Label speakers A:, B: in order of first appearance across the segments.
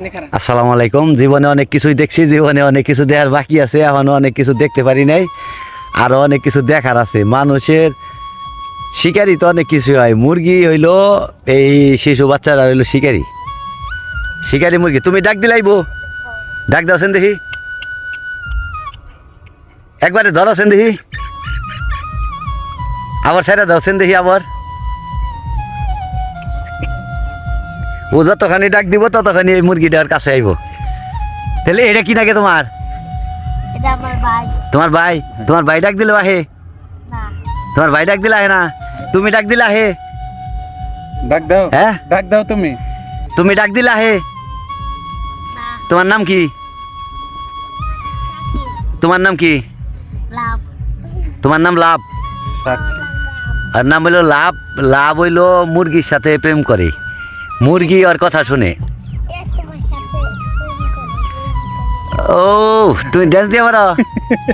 A: আসসালামু আলাইকুম। জীবনে অনেক কিছুই দেখছি, জীবনে অনেক কিছু দেখার বাকি আছে, এখনও অনেক কিছু দেখতে পারি নাই, আরও অনেক কিছু দেখার আছে। মানুষের শিকারি তো অনেক কিছু হয়। মুরগি হইল এই শিশু বাচ্চারা হইল শিকারি। শিকারি মুরগি, তুমি ডাক দিলাইবো ডাক দাওছেন দেখি একবারে ধরাছেন দেখি আবার সেটা দাওছেন দেখি আবার। ও যতখানি ডাক দিব ততখানি এই মুরগিটার কাছে আইব। তাহলে এটা কি নাকি তোমার?
B: এটা আমার ভাই।
A: তোমার ভাই? তোমার ভাই ডাক দিলে আহে?
B: না।
A: তোমার ভাই ডাক দিলে আহে না? তুমি ডাক দিলে আহে?
C: ডাক দাও।
A: হ্যাঁ?
C: ডাক দাও তুমি।
A: তুমি ডাক দিলে আহে?
B: না।
A: তোমার নাম কি? তোমার নাম কি?
B: লাভ।
A: তোমার নাম লাভ। আর নাম হইল লাভ। লাভ হইল মুরগির সাথে প্রেম করে। মুরগি ওর কথা শুনে। ও তুমি ড্যান্স দিয়ে পারো?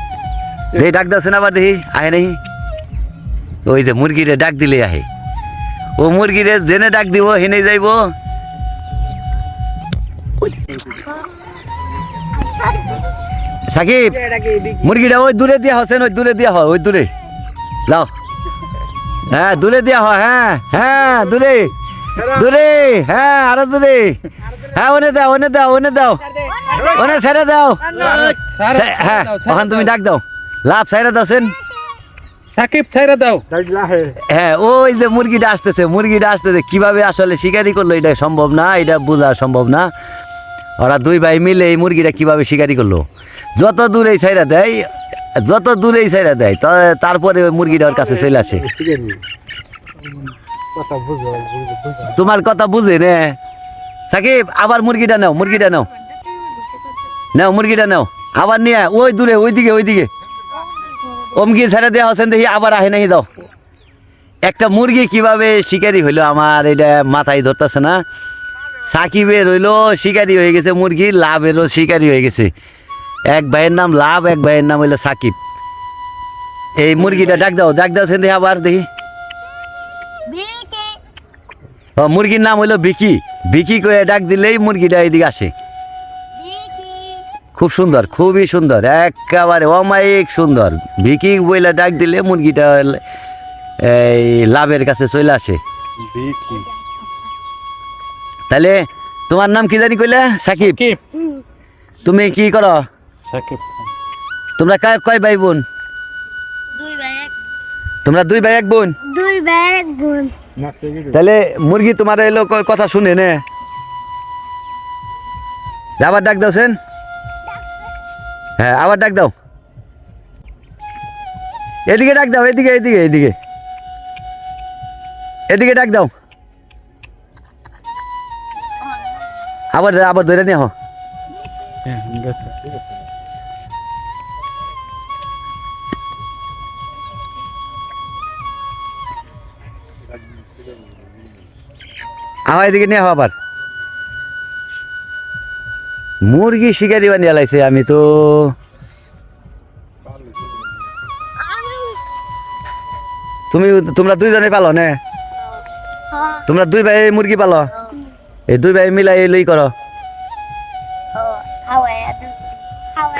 A: দেখি ডাক দাও শোনা আবার দেখি আহে নেই ওই যে মুরগিরে ডাক দিলে আহে। ও মুরগিরে জেনে ডাক দিব হেনে যাইব। সাকিব মুরগিটা ওই দূরে দিয়া হসেন ওই দূরে দিয়া হয় ওই দূরে। যাও। হ্যাঁ দূরে দিয়া হয় হ্যাঁ হ্যাঁ দূরে। দূরে হ্যাঁ আরও দূরে। হ্যাঁ ওনে দাও ওনে দাও ওনে দাও। ওনে ছেড়ে দাও। হ্যাঁ ওখান তুমি ডাক দাও। লাভ ছেড়ে দাও সেন।
C: সাকিব ছাইরা দাও।
A: হ্যাঁ ওই যে মুরগিটা আসতেছে মুরগিটা আসতেছে। কীভাবে আসলে শিকারি করল এটা সম্ভব না এটা বোঝা সম্ভব না। ওরা দুই ভাই মিলে এই মুরগিটা কীভাবে শিকারি করল। যত দূরেই ছাইরা দেয় যত দূরেই ছাইরা দেয় তা- তারপরে ওই মুরগিটা ওর কাছে চলে আসে। তোমার কথা বুঝে নে। সাকিব, আবার মুরগিটা নাও মুরগিটা নাও। নাও, মুরগিটা নাও। আবার নিয়ে ওই দূরে, ওইদিকে ওইদিকে। অমকি ছেড়ে দেওয়া হচ্ছেন দেখি, আবার আহে নাহি দাও একটা মুরগি কীভাবে শিকারি হইল আমার, এটা মাথায় ধরতেছে না। সাকিবের হইল শিকারি হয়ে গেছে মুরগি, লাভেরও শিকারি হয়ে গেছে। এক ভাইয়ের নাম লাভ, এক ভাইয়ের নাম হইল সাকিব। এই মুরগিটা ডাক দাও ডাক দাও সেন দেখি, আবার দেখি। মুরগির নাম হইল বিকি। বিকি করে ডাক দিলেই মুরগিটা এইদিকে আসে। খুব সুন্দর খুবই সুন্দর একেবারে অমায়িক সুন্দর। ভিকি বইলা ডাক দিলে মুরগিটা এই লাভের কাছে চলে আসে। তাহলে তোমার নাম কি জানি কইলে? সাকিব। তুমি কি করো?
C: সাকিব
A: তোমরা কয় কয় ভাই বোন? তোমরা দুই ভাই এক বোন?
B: দুই ভাই এক বোন।
A: তাহলে মুরগি তোমার এলো কথা শুনে নে। আবার ডাক দাও সেন। হ্যাঁ আবার ডাক দাও। এদিকে ডাক দাও এদিকে এদিকে এদিকে। এদিকে ডাক দাও। আবার আবার ধরে নিয়ে হ আমার এদিকে নিয়ে আবার। মুরগি শিকারি বানিয়ে লাইছে, আমি তো। তুমি, তোমরা দুইজনে পালো নে? তোমরা দুই ভাই মুরগি পালো? এই দুই ভাই মিলাই লই করো।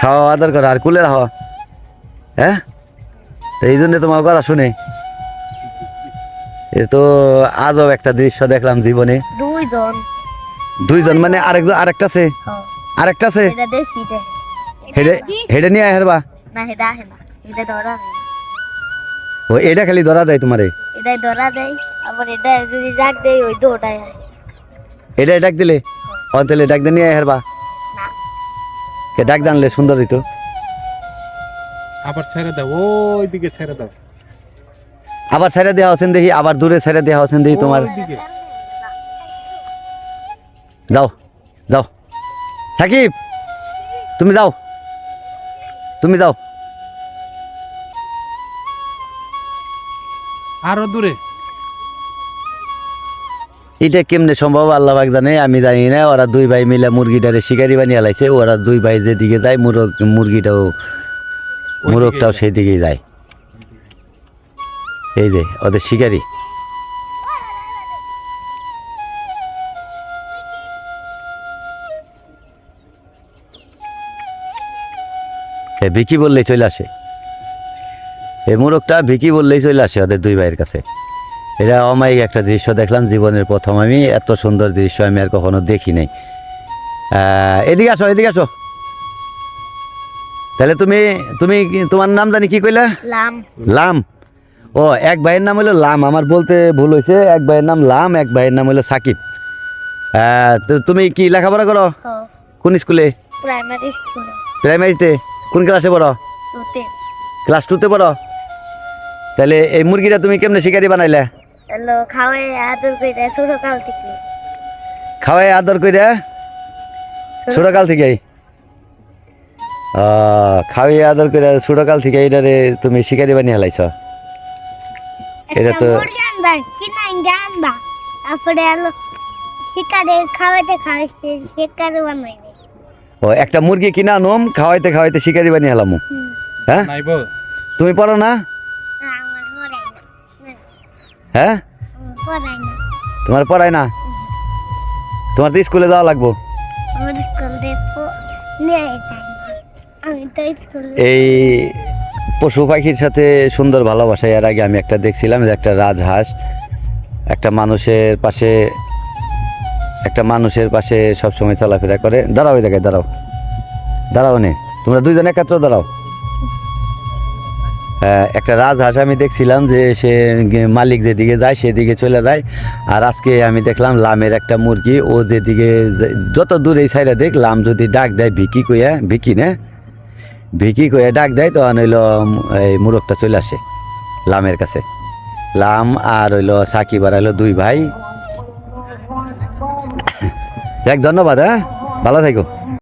A: খাওয়া আদর করো, আর কুলে রাখো হ্যাঁ? তো এই জন্য তোমার কথা শুনে। এ তো আজব একটা দৃশ্য দেখলাম জীবনে।
B: দুইজন।
A: দুইজন মানে আরেকজন আরেকটা আছে?
B: হ্যাঁ।
A: আরেকটা আছে? হেডে হেডে নিয়ে হেরবা।
B: না ধরা
A: ও এটা খালি ধরা দেয় তোমারে?
B: এটাই ধরা দেয়। আবার এটা যদি ডাক দেয় ওই।
A: এটা ডাক দিলে? অন্তলে ডাক দিয়ে নিয়ে হেরবা।
B: না।
A: কে ডাক জানলে সুন্দর দিত
C: আবার ছেড়ে দাও ওই দিকে ছেড়ে দাও।
A: আবার ছেড়ে দেওয়া হচ্ছেন দেখি আবার দূরে ছেড়ে দেওয়া হচ্ছেন দেখি তোমার। যাও যাও। সাকিব তুমি যাও তুমি যাও।
C: আরও দূরে।
A: এটা কেমনে সম্ভব? আল্লাহ পাক জানে আমি জানি না ওরা দুই ভাই মিলে মুরগিটারে শিকারি বানিয়ে লাইছে ওরা দুই ভাই যেদিকে যায় মুরগ মুরগিটাও মুরগটাও সেই দিকেই যায়। এই রে ওদের শিকারি। ভিকি বললেই চলে আসে। এই মোরগটা ভিকি বললেই চলে আসে ওদের দুই ভাইয়ের কাছে। এটা অমায়িক একটা দৃশ্য দেখলাম জীবনের প্রথম। আমি এত সুন্দর দৃশ্য আমি আর কখনো দেখি নাই। এদিকে আসো এদিকে আসো। তাহলে তুমি তুমি তোমার নাম জানি কি কইলা?
B: লাম।
A: লাম। ও এক ভাইয়ের নাম হলো লাম। আমার বলতে ভুল হয়েছে। এক ভাইয়ের নাম লাম এক ভাইয়ের নাম হলো সাকিব। আহ, তো তুমি কি লেখাপড়া করো? কোন স্কুলে?
B: Primary school.
A: প্রাইমারিতে? কোন ক্লাসে পড়ো? ক্লাস টুতে পড়ো? তাহলে এই মুরগিটা তুমি কেমনে শিকারি বানাইলে?
B: খাওয়াই আদর করে ছোট কাল থেকে।
A: খাওয়াই আদর করে ছোটকাল থেকেই খাওয়াই আদর করে ছোটকাল থেকে এটারে তুমি শিকারি বানিয়ে হেলাইছ এটা তো
B: তারপরে শিকারে খাওয়াতে খাওয়াইছে শিকারে
A: ও একটা মুরগি কিনা আনুম খাওয়াইতে খাওয়াইতে শিকারি বানিয়ে হেলাম হ্যাঁ? তুমি পড়ো না?
B: আমার পড়াই না।
A: হ্যাঁ?
B: আমার পড়াই না।
A: তোমার পড়ায় না? তোমার তো স্কুলে যাওয়া লাগবো।
B: আমার স্কুল দেখো নিয়ে যাই। না আমি তো স্কুল
A: এই পশু পাখির সাথে সুন্দর ভালোবাসা। এর আগে আমি একটা দেখছিলাম যে একটা রাজহাঁস একটা মানুষের পাশে একটা মানুষের পাশে সবসময় চলাফেরা করে। দাঁড়াও ওই জায়গায় দাঁড়াও। দাঁড়াও নে তোমরা দুইজন একাত্র দাঁড়াও। হ্যাঁ, একটা রাজহাঁস আমি দেখছিলাম যে সে মালিক যেদিকে যায় সেদিকে চলে যায়। আর আজকে আমি দেখলাম লামের একটা মুরগি ও যেদিকে যত দূরে এই সাইডে দেখ লাম যদি ডাক দেয় ভিকি কইয়া ভিকি না। ভিকি কয়ে ডাক দেয় তো উম, এই মুরগটা চলে আসে লামের কাছে। লাম আর হইল সাকিব আর হইল দুই ভাই। দেখ ধন্যবাদ হ্যাঁ? ভালো থাকো